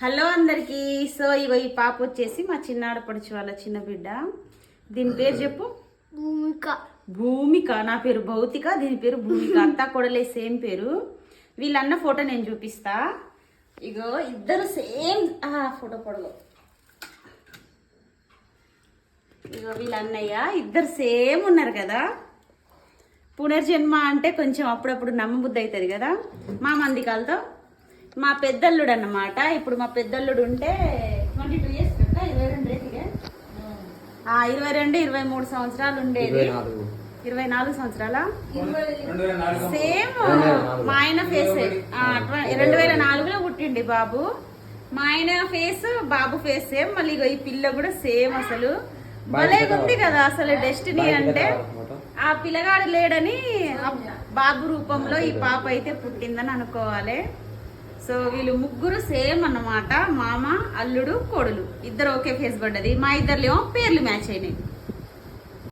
Hello అందరికి. So ఇగో ఈ పాప వచ్చేసి మా చిన్నాడ పడుచు వాళ్ళ చిన్న బిడ్డ. దీని పేరు చెప్పు? భూమిక. భూమిక. నా పేరు భౌతిక దీని పేరు భూమిక. అంతా కొడలే సేమ్ పేరు. వీళ్ళన్న ఫోటో నేను చూపిస్తా. ఇగో ఇద్దరు సేమ్ ఫోటో పొడవు ఇగో వీళ్ళ అన్నయ్య ఇద్దరు సేమ్ ఉన్నారు కదా. పునర్జన్మ అంటే కొంచెం అప్పుడప్పుడు నమ్మబుద్ధి అవుతుంది కదా. మా మంది కాలతో మా పెద్దల్లుడు అన్నమాట ఇప్పుడు మా పెద్దల్లుడు ఉంటే ట్వంటీ టూ ఇయర్స్ కదా ఇరవై రెండు ఇరవై రెండు ఇరవై మూడు సంవత్సరాలు? ఉండేది ఇరవై నాలుగు సంవత్సరాల సేమ్ మా ఆయన ఫేస్ రెండు వేల నాలుగులో పుట్టిండి బాబు. మా ఆయన ఫేస్ బాబు ఫేస్ సేమ్ మళ్ళీ ఇగో ఈ పిల్ల కూడా సేమ్ అసలు. భలే ఉంది కదా అసలు డెస్టినీ అంటే. ఆ పిల్లగాడు లేడని బాబు రూపంలో ఈ పాప అయితే పుట్టిందని అనుకోవాలి. సో వీళ్ళు ముగ్గురు సేమ్ అన్నమాట. మామ అల్లుడు కోడలు. ఇద్దరు ఒకే ఫేస్ పడ్డది. మా ఇద్దరులేమో పేర్లు మ్యాచ్ అయినాయి.